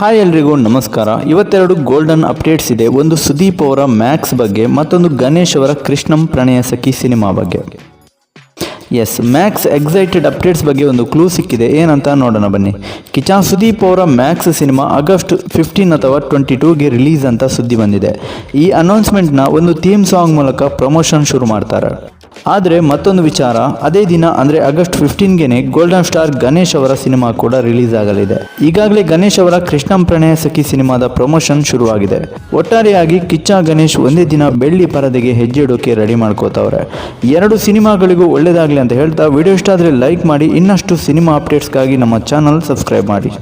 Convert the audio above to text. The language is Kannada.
ಹಾಯ್ ಎಲ್ರಿಗೂ ನಮಸ್ಕಾರ. ಇವತ್ತೆರಡು ಗೋಲ್ಡನ್ ಅಪ್ಡೇಟ್ಸ್ ಇದೆ. ಒಂದು ಸುದೀಪ್ ಅವರ ಮ್ಯಾಕ್ಸ್ ಬಗ್ಗೆ, ಮತ್ತೊಂದು ಗಣೇಶ್ ಅವರ ಕೃಷ್ಣಂ ಪ್ರಣಯ ಸಖಿ ಸಿನಿಮಾ ಬಗ್ಗೆ. ಎಸ್ ಮ್ಯಾಕ್ಸ್ ಎಕ್ಸೈಟೆಡ್ ಅಪ್ಡೇಟ್ಸ್ ಬಗ್ಗೆ ಒಂದು ಕ್ಲೂ ಸಿಕ್ಕಿದೆ. ಏನಂತ ನೋಡೋಣ ಬನ್ನಿ. ಕಿಚಾ ಸುದೀಪ್ ಅವರ ಮ್ಯಾಕ್ಸ್ ಸಿನಿಮಾ ಆಗಸ್ಟ್ ಫಿಫ್ಟೀನ್ ಅಥವಾ ಟ್ವೆಂಟಿ ಟೂಗೆ ರಿಲೀಸ್ ಅಂತ ಸುದ್ದಿ ಬಂದಿದೆ. ಈ ಅನೌನ್ಸ್ಮೆಂಟ್ನ ಒಂದು ಥೀಮ್ ಸಾಂಗ್ ಮೂಲಕ ಪ್ರಮೋಷನ್ ಶುರು ಮಾಡ್ತಾರೆ. ಆದರೆ ಮತ್ತೊಂದು ವಿಚಾರ, ಅದೇ ದಿನ ಅಂದರೆ ಆಗಸ್ಟ್ ಫಿಫ್ಟೀನ್ಗೆನೆ ಗೋಲ್ಡನ್ ಸ್ಟಾರ್ ಗಣೇಶ್ ಅವರ ಸಿನಿಮಾ ಕೂಡ ರಿಲೀಸ್ ಆಗಲಿದೆ. ಈಗಾಗಲೇ ಗಣೇಶ್ ಅವರ ಕೃಷ್ಣಂ ಪ್ರಣಯ ಸಖಿ ಸಿನಿಮಾದ ಪ್ರಮೋಷನ್ ಶುರುವಾಗಿದೆ. ಒಟ್ಟಾರೆಯಾಗಿ ಕಿಚ್ಚ ಗಣೇಶ್ ಒಂದೇ ದಿನ ಬೆಳ್ಳಿ ಪರದೆಗೆ ಹೆಜ್ಜೆ ಇಡೋಕೆ ರೆಡಿ ಮಾಡ್ಕೋತವ್ರೆ. ಎರಡು ಸಿನಿಮಾಗಳಿಗೂ ಒಳ್ಳೆಯದಾಗಲಿ ಅಂತ ಹೇಳ್ತಾ, ವಿಡಿಯೋ ಇಷ್ಟ ಆದರೆ ಲೈಕ್ ಮಾಡಿ, ಇನ್ನಷ್ಟು ಸಿನಿಮಾ ಅಪ್ಡೇಟ್ಸ್ಗಾಗಿ ನಮ್ಮ ಚಾನಲ್ ಸಬ್ಸ್ಕ್ರೈಬ್ ಮಾಡಿ.